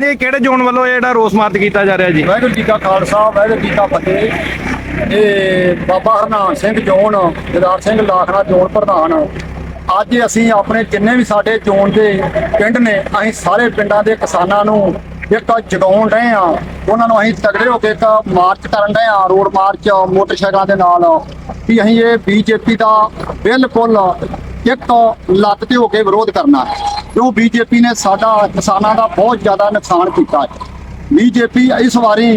ਜੀ ਕਿਹੜੇ ਜ਼ੋਨ ਵੱਲੋਂ ਇਹ ਜਿਹੜਾ ਰੋਸ ਮਾਰਚ ਕੀਤਾ ਜਾ ਰਿਹਾ ਜੀ? ਵਾਹਿਗੁਰੂ ਜੀ ਕਾ ਖਾਲਸਾ, ਵਾਹਿਗੁਰੂ ਜੀ ਕਾ ਫਤਿਹ। ਇਹ ਬਾਬਾ ਹਰਨਾਮ ਸਿੰਘ ਜੋਨ ਜਦਾਰ ਸਿੰਘ ਲਾਖਣਾ ਜੋਨ ਪ੍ਰਧਾਨ। ਅੱਜ ਅਸੀਂ ਆਪਣੇ ਜਿੰਨੇ ਵੀ ਸਾਡੇ ਜੋਨ ਦੇ ਪਿੰਡ ਨੇ, ਅਸੀਂ ਸਾਰੇ ਪਿੰਡਾਂ ਦੇ ਕਿਸਾਨਾਂ ਨੂੰ ਇੱਕ ਜਗਾਉਣ ਰਹੇ ਆ ਉਹਨਾਂ ਨੂੰ ਅਸੀਂ ਤਗੜੇ ਹੋ ਕੇ ਇੱਕ ਮਾਰਚ ਕਰਨ ਰਹੇ ਆ ਰੋਡ ਮਾਰਚ, ਮੋਟਰਸਾਈਕਲਾਂ ਦੇ ਨਾਲ। ਵੀ ਅਸੀਂ ਇਹ ਬੀਜੇਪੀ ਦਾ ਬਿਲਕੁਲ ਇੱਕ ਲੱਤ ਤੇ ਹੋ ਕੇ ਵਿਰੋਧ ਕਰਨਾ ਹੈ। ਜੋ ਬੀਜੇਪੀ ਨੇ ਸਾਡਾ ਕਿਸਾਨਾਂ ਦਾ ਬਹੁਤ ਜ਼ਿਆਦਾ ਨੁਕਸਾਨ ਕੀਤਾ ਹੈ। ਬੀਜੇਪੀ ਇਸ ਵਾਰੀ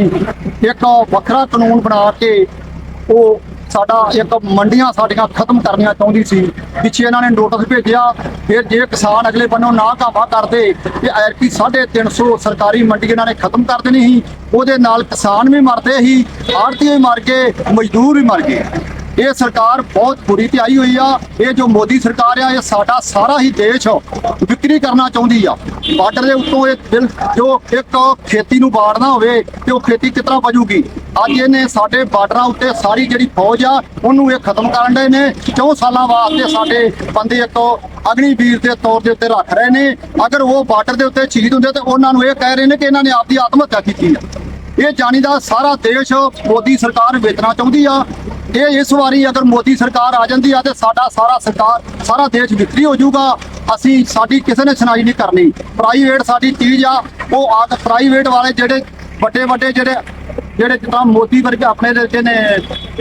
ਇੱਕ ਵੱਖਰਾ ਕਾਨੂੰਨ ਬਣਾ ਕੇ ਉਹ ਸਾਡਾ ਇੱਕ ਮੰਡੀਆਂ ਸਾਡੀਆਂ ਖਤਮ ਕਰਨੀਆਂ ਚਾਹੁੰਦੀ ਸੀ। ਪਿੱਛੇ ਇਹਨਾਂ ਨੇ ਨੋਟਿਸ ਭੇਜਿਆ, ਫਿਰ ਜੇ ਕਿਸਾਨ ਅਗਲੇ ਬੰਨੋਂ ਨਾ ਕਾਬਾ ਕਰਦੇ ਤੇ ਐਰਪੀ 350 ਸਰਕਾਰੀ ਮੰਡੀ ਇਹਨਾਂ ਨੇ ਖਤਮ ਕਰ ਦੇਣੀ ਸੀ, ਉਹਦੇ ਨਾਲ ਕਿਸਾਨ ਵੀ ਮਰਦੇ ਸੀ ਆੜਤੀ ਵੀ ਮਰ ਗਏ, ਮਜ਼ਦੂਰ ਵੀ ਮਰ ਗਏ। ਇਹ ਸਰਕਾਰ ਬਹੁਤ ਬੁਰੀ ਤੇ ਆਈ ਹੋਈ ਆ। ਇਹ ਜੋ ਮੋਦੀ ਸਰਕਾਰ ਆ, ਇਹ ਸਾਡਾ ਸਾਰਾ ਹੀ ਦੇਸ਼ ਵਿਕਰੀ ਕਰਨਾ ਚਾਹੁੰਦੀ ਆ। ਬਾਰਡਰ ਦੇ ਉੱਤੋਂ ਇਹ ਬਿਲ ਜੋ ਇੱਕ ਖੇਤੀ ਨੂੰ ਬਾੜਨਾ ਹੋਵੇ ਤੇ ਉਹ ਖੇਤੀ ਕਿਤਨਾ ਬਜੂਗੀ ਅੱਜ ਇਹਨੇ ਸਾਡੇ ਬਾਰਡਰਾਂ ਉੱਤੇ ਸਾਰੀ ਜਿਹੜੀ ਫੌਜ ਆ, ਉਹਨੂੰ ਇਹ ਖਤਮ ਕਰਨ ਦੇ ਨੇ। 4 ਸਾਲਾਂ ਵਾਸਤੇ ਸਾਡੇ ਬੰਦੇ ਇੱਕ ਅਗਨੀਵੀਰ ਦੇ ਤੌਰ ਦੇ ਉੱਤੇ ਰੱਖ ਰਹੇ ਨੇ। ਅਗਰ ਉਹ ਬਾਰਡਰ ਦੇ ਉੱਤੇ ਸ਼ਹੀਦ ਹੁੰਦੇ ਤਾਂ ਉਹਨਾਂ ਨੂੰ ਇਹ ਕਹਿ ਰਹੇ ਨੇ ਕਿ ਇਹਨਾਂ ਨੇ ਆਪਦੀ ਆਤਮ ਹੱਤਿਆ ਕੀਤੀ ਆ। ਇਹ ਜਾਣੀ ਦਾ ਸਾਰਾ ਦੇਸ਼ ਮੋਦੀ ਸਰਕਾਰ ਵੇਚਣਾ ਚਾਹੁੰਦੀ ਆ। ਇਹ ਇਸ ਵਾਰੀ ਅਗਰ ਮੋਦੀ ਸਰਕਾਰ ਆ ਜਾਂਦੀ ਆ ਤੇ ਸਾਡਾ ਸਾਰਾ ਸਰਕਾਰ, ਸਾਰਾ ਦੇਸ਼ ਵਿਕਰੀ ਹੋ ਜਾਊਗਾ, ਅਸੀਂ ਸਾਡੀ ਕਿਸੇ ਨੇ ਸੁਣਾਈ ਨਹੀਂ ਕਰਨੀ। ਪ੍ਰਾਈਵੇਟ ਸਾਡੀ ਚੀਜ਼ ਆ, ਉਹ ਆ ਕੇ ਪ੍ਰਾਈਵੇਟ ਵਾਲੇ ਜਿਹੜੇ ਵੱਡੇ ਵੱਡੇ ਜਿਹੜੇ ਜਿਹੜੇ ਜਿੱਦਾਂ ਮੋਦੀ ਵਰਗੇ ਆਪਣੇ ਦੇ ਨੇ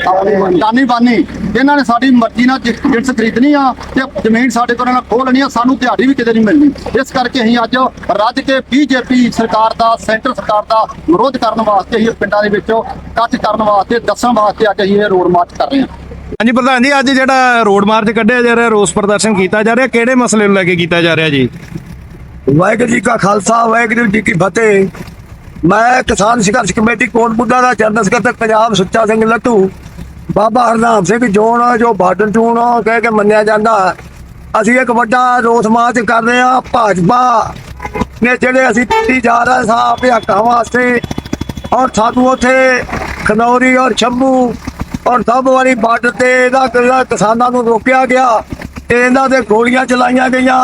ਆਪਣੇ ਦਾਨੀ ਬਾਨੀ ਇਹਨਾਂ ਨੇ ਸਾਡੀ ਮਰਜ਼ੀ ਨਾਲ ਜਿ- ਜਿਣਸ ਖਰੀਦਣੀ ਆ ਤੇ ਜ਼ਮੀਨ ਸਾਡੇ ਕੋਲ ਨਾਲ ਖੋਹ ਲੈਣੀ ਆ ਸਾਨੂੰ ਦਿਹਾੜੀ ਵੀ ਕਿਤੇ ਨਹੀਂ ਮਿਲਣੀ। ਇਸ ਕਰਕੇ ਅਸੀਂ ਅੱਜ ਰੱਜ ਕੇ ਬੀਜੇਪੀ ਸਰਕਾਰ ਦਾ ਸੈਂਟਰ ਸਰਕਾਰ ਦਾ ਵਿਰੋਧ ਕਰਨ ਵਾਸਤੇ ਅਸੀਂ ਪਿੰਡਾਂ ਦੇ ਵਿੱਚੋਂ ਇਕੱਠ ਕਰਨ ਵਾਸਤੇ ਦੱਸਣ ਵਾਸਤੇ ਅੱਜ ਅਸੀਂ ਇਹ ਰੋਡ ਮਾਰਚ ਕਰ ਰਹੇ ਹਾਂ। ਹਾਂਜੀ ਪ੍ਰਧਾਨ ਜੀ ਅੱਜ ਜਿਹੜਾ ਰੋਡ ਮਾਰਚ ਕੱਢਿਆ ਜਾ ਰਿਹਾ ਰੋਸ ਪ੍ਰਦਰਸ਼ਨ ਕੀਤਾ ਜਾ ਰਿਹਾ ਕਿਹੜੇ ਮਸਲੇ ਨੂੰ ਲੈ ਕੇ ਕੀਤਾ ਜਾ ਰਿਹਾ ਜੀ? ਵਾਹਿਗੁਰੂ ਜੀ ਕਾ ਖਾਲਸਾ ਵਾਹਿਗੁਰੂ ਜੀ ਕੀ ਫਤਿਹ। ਮੈਂ ਕਿਸਾਨ ਸੰਘਰਸ਼ ਕਮੇਟੀ ਕੋਟਬੁੱਢਾ ਦਾ ਜਨਰਲ ਸਕੱਤਰ ਪੰਜਾਬ ਸੁੱਚਾ ਸਿੰਘ ਲੱਟੂ, ਬਾਬਾ ਹਰਨਾਮ ਸਿੰਘ ਜੋਨ, ਜੋ ਬਾਰਡਰ ਟੂਣ ਕਹਿ ਕੇ ਮੰਨਿਆ ਜਾਂਦਾ ਅਸੀਂ ਇੱਕ ਵੱਡਾ ਰੋਸ ਮਾਰਚ ਕਰ ਰਹੇ ਹਾਂ, ਭਾਜਪਾ ਨੇ ਜਿਹੜੇ ਅਸੀਂ ਦਿੱਲੀ ਜਾ ਰਹੇ ਸਾਂ ਆਪਣੇ ਹੱਕਾਂ ਵਾਸਤੇ, ਔਰ ਸਾਨੂੰ ਉੱਥੇ ਖਨੌਰੀ ਔਰ ਸ਼ੰਭੂ ਔਰ ਸਭ ਵਾਲੀ ਬਾਰਡਰ ਤੇ ਇਹਦਾ ਜਿਹੜਾ ਕਿਸਾਨਾਂ ਨੂੰ ਰੋਕਿਆ ਗਿਆ ਤੇ ਇਹਨਾਂ ਦੇ ਗੋਲੀਆਂ ਚਲਾਈਆਂ ਗਈਆਂ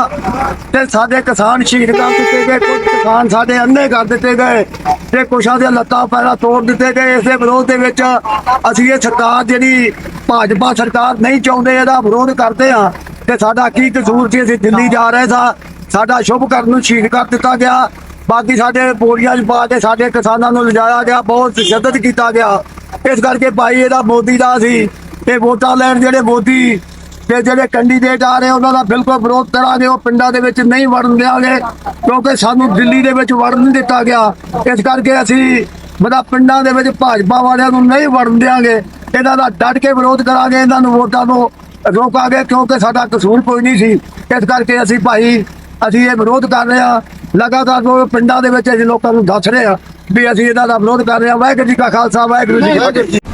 ਤੇ ਸਾਡੇ ਕਿਸਾਨ ਸ਼ਹੀਦ ਕਰ ਦਿੱਤੇ ਗਏ, ਕੁਝ ਕਿਸਾਨ ਸਾਡੇ ਅੰਨੇ ਕਰ ਦਿੱਤੇ ਗਏ ਤੇ ਕੁਛਾਂ ਦੇ ਲੱਤਾਂ ਪੈਰਾਂ ਤੋੜ ਦਿੱਤੇ ਗਏ। ਇਸ ਦੇ ਵਿਰੋਧ ਦੇ ਵਿੱਚ ਅਸੀਂ ਇਹ ਸਰਕਾਰ ਜਿਹੜੀ ਭਾਜਪਾ ਸਰਕਾਰ ਨਹੀਂ ਚਾਹੁੰਦੇ, ਇਹਦਾ ਵਿਰੋਧ ਕਰਦੇ ਹਾਂ। ਤੇ ਸਾਡਾ ਕੀ ਕਸੂਰ ਸੀ, ਅਸੀਂ ਦਿੱਲੀ ਜਾ ਰਹੇ ਸਾਂ। ਸਾਡਾ ਸ਼ੁਭ ਕਰਨ ਨੂੰ ਸ਼ਹੀਦ ਕਰ ਦਿੱਤਾ ਗਿਆ। ਬਾਕੀ ਸਾਡੇ ਬੋਰੀਆਂ 'ਚ ਪਾ ਕੇ ਸਾਡੇ ਕਿਸਾਨਾਂ ਨੂੰ ਲਿਜਾਇਆ ਗਿਆ, ਬਹੁਤ ਤਸ਼ੱਦਦ ਕੀਤਾ ਗਿਆ। ਇਸ ਕਰਕੇ ਭਾਈ ਇਹਦਾ ਮੋਦੀ ਦਾ ਸੀ। ਇਹ ਵੋਟਾਂ ਲੈਣ ਜਿਹੜੇ ਮੋਦੀ ਤੇ ਜਿਹੜੇ ਕੈਂਡੀਡੇਟ ਆ ਰਹੇ ਉਹਨਾਂ ਦਾ ਬਿਲਕੁਲ ਵਿਰੋਧ ਕਰਾਂਗੇ ਉਹ ਪਿੰਡਾਂ ਦੇ ਵਿੱਚ ਨਹੀਂ ਵੜਨ ਦਿਆਂਗੇ ਕਿਉਂਕਿ ਸਾਨੂੰ ਦਿੱਲੀ ਦੇ ਵਿੱਚ ਵੜਨ ਨਹੀਂ ਦਿੱਤਾ ਗਿਆ। ਇਸ ਕਰਕੇ ਅਸੀਂ ਬੜਾ ਪਿੰਡਾਂ ਦੇ ਵਿੱਚ ਭਾਜਪਾ ਵਾਲਿਆਂ ਨੂੰ ਨਹੀਂ ਵੜਨ ਦਿਆਂਗੇ। ਇਹਨਾਂ ਦਾ ਡਟ ਕੇ ਵਿਰੋਧ ਕਰਾਂਗੇ ਇਹਨਾਂ ਨੂੰ ਵੋਟਾਂ ਨੂੰ ਰੋਕਾਂਗੇ ਕਿਉਂਕਿ ਸਾਡਾ ਕਸੂਰ ਕੋਈ ਨਹੀਂ ਸੀ। ਇਸ ਕਰਕੇ ਅਸੀਂ ਭਾਈ ਅਸੀਂ ਇਹ ਵਿਰੋਧ ਕਰ ਰਹੇ ਹਾਂ। ਲਗਾਤਾਰ ਉਹ ਪਿੰਡਾਂ ਦੇ ਵਿੱਚ ਅਸੀਂ ਲੋਕਾਂ ਨੂੰ ਦੱਸ ਰਹੇ ਹਾਂ ਵੀ ਅਸੀਂ ਇਹਨਾਂ ਦਾ ਵਿਰੋਧ ਕਰ ਰਹੇ ਹਾਂ। ਵਾਹਿਗੁਰੂ ਜੀ ਕਾ ਖਾਲਸਾ ਵਾਹਿਗੁਰੂ ਜੀ ਕੀ ਫਤਿਹ।